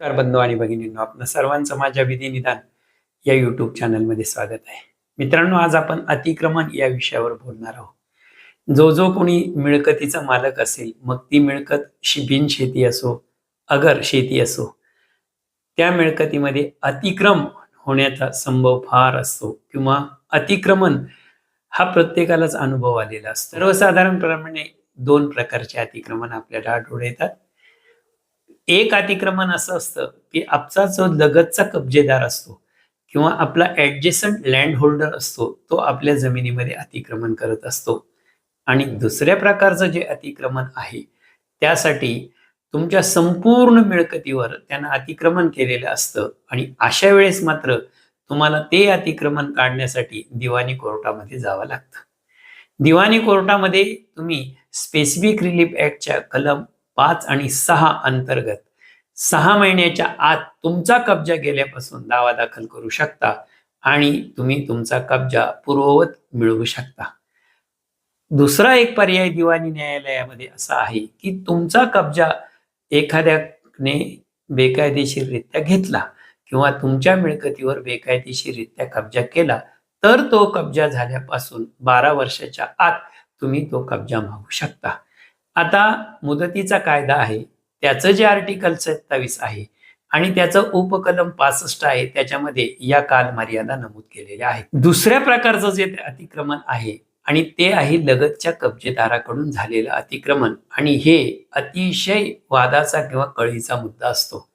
नमस्कार बंधू आणि भगिनींनो आपलं सर्वांचं माझ्या विधी निदान या युट्यूब चॅनलमध्ये स्वागत आहे. मित्रांनो आज आपण अतिक्रमण या विषयावर बोलणार आहोत. जो जो कोणी मिळकतीचा मालक असेल मग ती मिळकत शि- बिन शेती असो अगर शेती असो त्या मिळकतीमध्ये अतिक्रम होण्याचा संभव फार असतो किंवा अतिक्रमण हा प्रत्येकालाच अनुभव आलेला असतो. सर्वसाधारणप्रमाणे दोन प्रकारचे अतिक्रमण आपल्याला आढळून येतात. एक अतिक्रमण असं असतं की आपचा जो लगतचा कब्जेदार असतो किंवा आपला ऍडजेसंट लँड होल्डर असतो तो आपल्या जमिनीमध्ये अतिक्रमण करत असतो. आणि दुसऱ्या प्रकारचं जे अतिक्रमण आहे त्यासाठी तुमच्या संपूर्ण मिळकतीवर त्यांना अतिक्रमण केलेलं असतं. आणि अशा वेळेस मात्र तुम्हाला ते अतिक्रमण काढण्यासाठी दिवाणी कोर्टामध्ये जावं लागतं. दिवाणी कोर्टामध्ये तुम्ही स्पेसिफिक रिलीफ ऍक्टच्या कलम पाच आणि सहा अंतर्गत. सहा महिन्याच्या आत तुमचा कब्जा गेल्यापासून दावा दाखल करू शकता आणि तुम्ही तुमचा कब्जा पूर्ववत मिळवू शकता. दुसरा एक पर्याय दिवाणी न्यायालयामध्ये असा आहे की तुमचा कब्जा एखाद्याने बेकायदेशीररित्या घेतला किंवा तुमच्या मिळकतीवर बेकायदेशीररित्या कब्जा केला तर तो कब्जा झाल्यापासून बारा वर्षाच्या आत तुम्ही तो कब्जा मागू शकता. आता मुदतीचा कायदा आहे त्याचं जे आर्टिकल सत्तावीस आहे. आणि त्याचं उपकलम पासष्ट आहे त्याच्यामध्ये या कालमर्यादा नमूद केलेल्या आहेत. दुसऱ्या प्रकारचं जे अतिक्रमण आहे आणि ते आहे लगतच्या कब्जेदाराकडून झालेलं अतिक्रमण. आणि हे अतिशय वादाचा किंवा कळीचा मुद्दा असतो.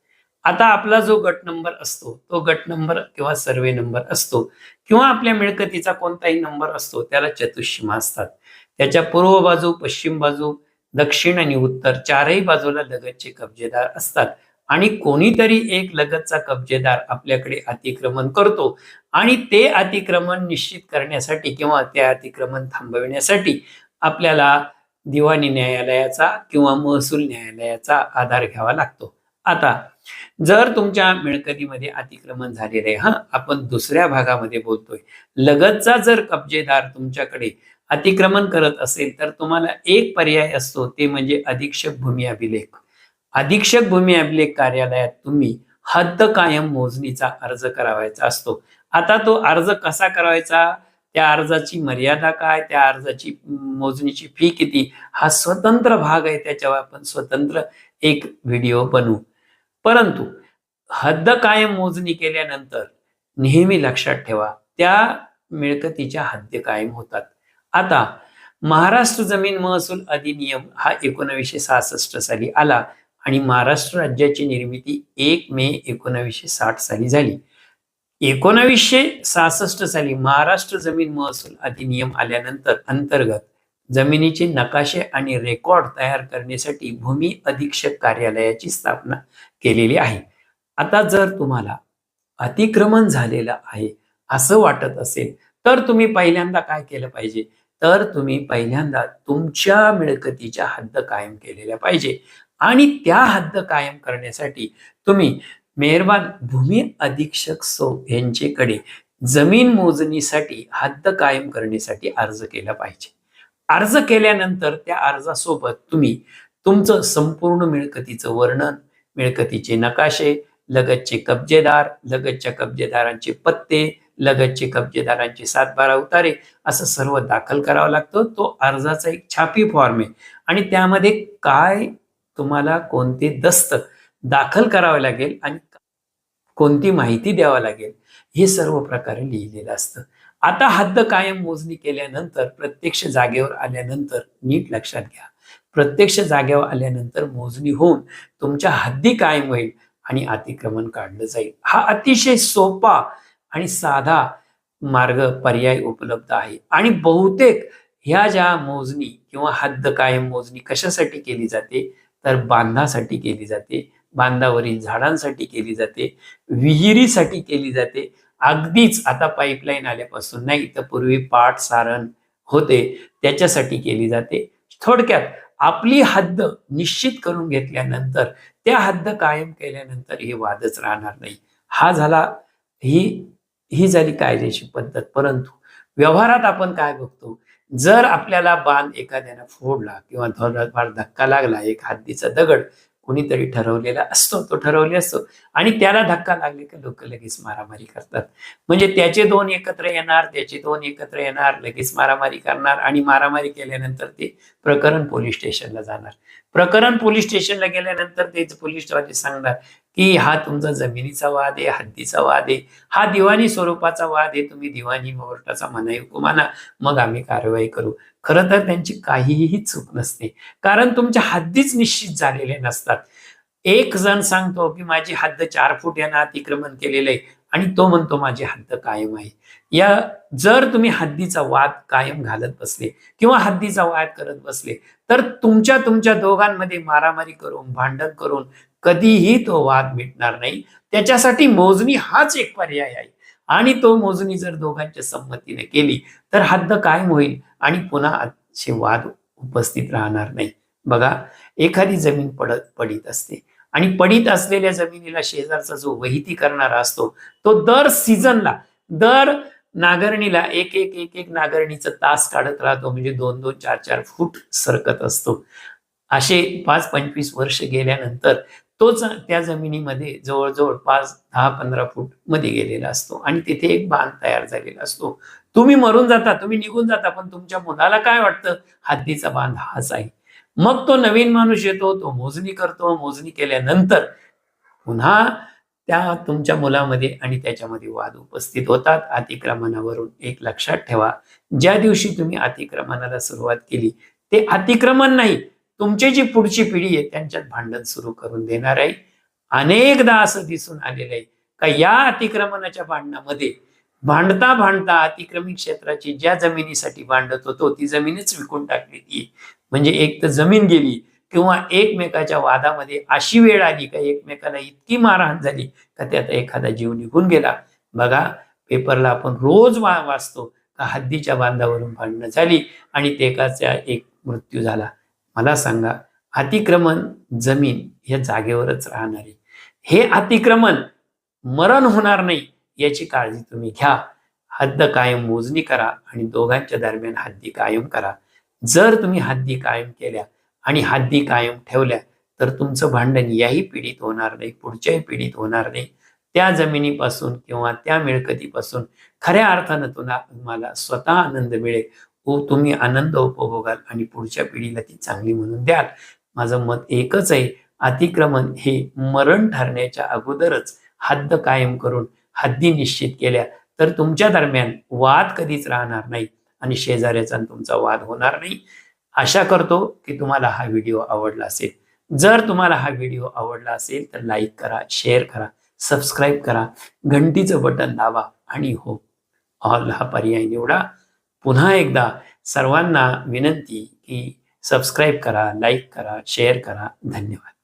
आता आपला जो गट नंबर असतो तो गट नंबर किंवा सर्वे नंबर असतो किंवा आपल्या मिळकतीचा कोणताही नंबर असतो त्याला चतुष्सीमा असतात. त्याच्या पूर्व बाजू पश्चिम बाजू दक्षिण आणि उत्तर चारही बाजूला लगतचे कब्जेदार असतात. आणि कोणीतरी एक लगतचा कब्जेदार आपल्याकडे अतिक्रमण करतो आणि ते अतिक्रमण निश्चित करण्यासाठी किंवा ते अतिक्रमण थांबविण्यासाठी आपल्याला दिवाणी न्यायालयाचा किंवा महसूल न्यायालयाचा आधार घ्यावा लागतो. आता जर तुमच्या मिळकतीमध्ये अतिक्रमण झालेलं आहे हा आपण दुसऱ्या भागामध्ये बोलतोय. लगतचा जर कब्जेदार तुमच्याकडे अतिक्रमण करत असेल तर तुम्हाला एक पर्याय असतो ते म्हणजे अधीक्षक भूमी अभिलेख. अधीक्षक भूमी अभिलेख कार्यालयात तुम्ही हद्द कायम मोजणीचा अर्ज करावायचा असतो. आता तो अर्ज कसा करावायचा त्या अर्जाची मर्यादा काय? त्या अर्जाची मोजणीची फी किती? हा स्वतंत्र भाग आहे त्याच्यावर आपण स्वतंत्र एक व्हिडिओ बनवू. परंतु हद्द कायम मोजणी केल्यानंतर नेहमी लक्षात ठेवा त्या मिळकतीच्या हद्द कायम होतात. आता महाराष्ट्र जमीन महसूल अधिनियम हा एकोणावीसशे सहासष्ट साली आला आणि महाराष्ट्र राज्याची निर्मिती एक मे एकोणावीसशे साठ साली झाली. एकोणावीसशे सहासष्ट साली महाराष्ट्र जमीन महसूल अधिनियम आल्यानंतर अंतर्गत जमिनीचे नकाशे आणि रेकॉर्ड तयार करण्यासाठी भूमी अधीक्षक कार्यालयाची स्थापना केलेली आहे. आता जर तुम्हाला अतिक्रमण झालेलं आहे असं वाटत असेल तर तुम्ही पहिल्यांदा काय केलं पाहिजे? तर तुम्ही पहिल्यांदा तुमच्या मिळकतीच्या हद्द कायम केलेल्या पाहिजे. आणि त्या हद्द कायम करण्यासाठी तुम्ही मेहरबान भूमी अधीक्षक सो यांच्याकडे जमीन मोजणीसाठी हद्द कायम करण्यासाठी अर्ज केला पाहिजे. अर्ज केल्यानंतर त्या अर्जासोबत तुम्ही तुमचं संपूर्ण मिळकतीचं वर्णन मिळकतीचे नकाशे लगतचे कब्जेदार लगतच्या कब्जेदारांचे पत्ते लगतचे कब्जेदारांचे सातबारा उतारे असं सर्व दाखल करावं लागतं. तो अर्जाचा एक छापी फॉर्म आहे. आणि त्यामध्ये काय तुम्हाला कोणते दस्त दाखल करावे लागेल आणि कोणती माहिती द्यावा लागेल हे सर्व प्रकारे लिहिलेलं असतं. आता हद्द कायम मोजणी केल्यानंतर प्रत्यक्ष जागेवर आल्यानंतर नीट लक्षात घ्या. प्रत्यक्ष जागेवर आल्यानंतर मोजणी होऊन तुमच्या हद्दी कायम होईल आणि अतिक्रमण काढलं जाईल. हा अतिशय सोपा आणि साधा मार्ग पर्याय उपलब्ध आहे. आणि बहुतेक ह्या ज्या मोजणी किंवा हद्द कायम मोजणी कशासाठी केली जाते? तर बांधासाठी केली जाते बांधावरील झाडांसाठी केली जाते विहिरीसाठी केली जाते. अगदीच आता पाईपलाईन आल्यापासून नाही तर पूर्वी पाठ सारण होते त्याच्यासाठी केली जाते. थोडक्यात आपली हद्द निश्चित करून घेतल्यानंतर त्या हद्द कायम केल्यानंतर हे वादच राहणार नाही. हा झाला ही ही झाली कायदेशीर पद्धत. परंतु व्यवहारात आपण काय बघतो? जर आपल्याला बांध एखाद्यानं फोडला किंवा थोडाफार धक्का लागला एक हद्दीचा दगड कोणीतरी ठरवलेला असतो तो ठरवले असतो. आणि त्याला धक्का लागले की लोक लगेच मारामारी करतात. म्हणजे त्याचे दोन एकत्र येणार त्याचे दोन एकत्र येणार लगेच मारामारी करणार आणि मारामारी केल्यानंतर ते प्रकरण पोलीस स्टेशनला जाणार. प्रकरण पोलीस स्टेशनला गेल्यानंतर तेच पोलीसवाले सांगणार की हा तुमचा जमिनीचा वाद आहे हद्दीचा वाद आहे. हा दिवाणी स्वरूपाचा वाद आहे तुम्ही दिवाणी कोर्टाचा मनाई हुकुमाना मग आम्ही कारवाई करू. खरं तर त्यांची काहीही चूक नसते. कारण तुमच्या हद्दीच निश्चित झालेले नसतात. एक जण सांगतो की माझी हद्द चार फूट यानं अतिक्रमण केलेलं आहे आणि तो म्हणतो माझी हद्द कायम आहे. या जर तुम्ही हद्दीचा वाद कायम घालत बसले किंवा हद्दीचा वाद करत बसले तर तुमच्या तुमच्या दोघांमध्ये मारामारी करून भांडण करून कधीही तो वाद मिटणार नाही. त्याच्यासाठी मोजणी हाच एक पर्याय आहे. आणि तो मोजणी जर दोघांच्या संमतीने केली तर हद्द कायम होईल आणि पुन्हा असे वाद उपस्थित राहणार नाही. बघा एखादी जमीन पडत पडीत असते आणि पडीत असलेल्या जमिनीला शेजारचा जो वहिती करणारा असतो तो दर सीझनला दर नागरणीला एक एक एक एक नागरणीचं तास काढत राहतो म्हणजे दोन दोन चार चार फूट सरकत असतो. असे पाच पंचवीस वर्ष गेल्यानंतर तोच त्या जमिनीमध्ये जवळजवळ पाच दहा पंधरा फूटमध्ये गेलेला असतो. आणि तिथे एक बांध तयार झालेला असतो. तुम्ही मरून जाता तुम्ही निघून जाता पण तुमच्या मुलाला काय वाटतं? हद्दीचा बांध हाच आहे. मग तो नवीन माणूस येतो तो मोजणी करतो. मोजणी केल्यानंतर पुन्हा त्या तुमच्या मुलामध्ये आणि त्याच्यामध्ये वाद उपस्थित होतात. अतिक्रमणावरून एक लक्षात ठेवा. ज्या दिवशी तुम्ही अतिक्रमणाला सुरुवात केली ते अतिक्रमण नाही तुमची जी पुढची पिढी आहे त्यांच्यात भांडण सुरू करून देणार आहे. अनेकदा असं दिसून आलेलं आहे का या अतिक्रमणाच्या भांडणामध्ये भांडता भांडता अतिक्रमित क्षेत्राची ज्या जमिनीसाठी भांडत होतो ती जमीनच विकून टाकली ती. म्हणजे एक तर जमीन गेली किंवा एकमेकाच्या वादामध्ये अशी वेळ आली का एकमेकाला इतकी मारहाण झाली का त्यात एखादा जीव निघून गेला. बघा पेपरला आपण रोज वा वाचतो का हद्दीच्या बांधावरून भांडणं झाली आणि ते एकाचा एक मृत्यू झाला. मला सांगा अतिक्रमण जमीन या जागेवरच राहणार. आहे हे अतिक्रमण मरण होणार नाही याची काळजी तुम्ही घ्या. हद्द कायम मोजणी करा आणि दोघांच्या दरम्यान हद्दी कायम करा. जर तुम्ही हद्दी कायम केल्या आणि हद्दी कायम ठेवल्या तर तुमचं भांडण याही पिढीत होणार नाही पुढच्याही पिढीत होणार नाही. त्या जमिनीपासून किंवा त्या मिळकतीपासून खऱ्या अर्थानं तुला तुम्हाला स्वतः आनंद मिळेल. हो, तुम्ही आनंद उपभोगाल आणि पुढच्या पिढीला ती चांगली म्हणून द्याल. माझं मत एकच आहे अतिक्रमण हे मरण ठरण्याच्या अगोदरच हद्द कायम करून हद्दी निश्चित केल्या तर तुमच्या दरम्यान वाद कधीच राहणार नाही आणि शेजाऱ्याचा तुमचा वाद होणार नाही. आशा करतो की तुम्हाला हा व्हिडिओ आवडला असेल. जर तुम्हाला हा व्हिडिओ आवडला असेल तर लाईक करा शेअर करा सबस्क्राईब करा घंटीचं बटन दाबा आणि हो. ऑल हा पर्याय निवडा. पुन्हा एकदा सर्वांना विनंती की सबस्क्राईब करा लाईक करा शेअर करा. धन्यवाद.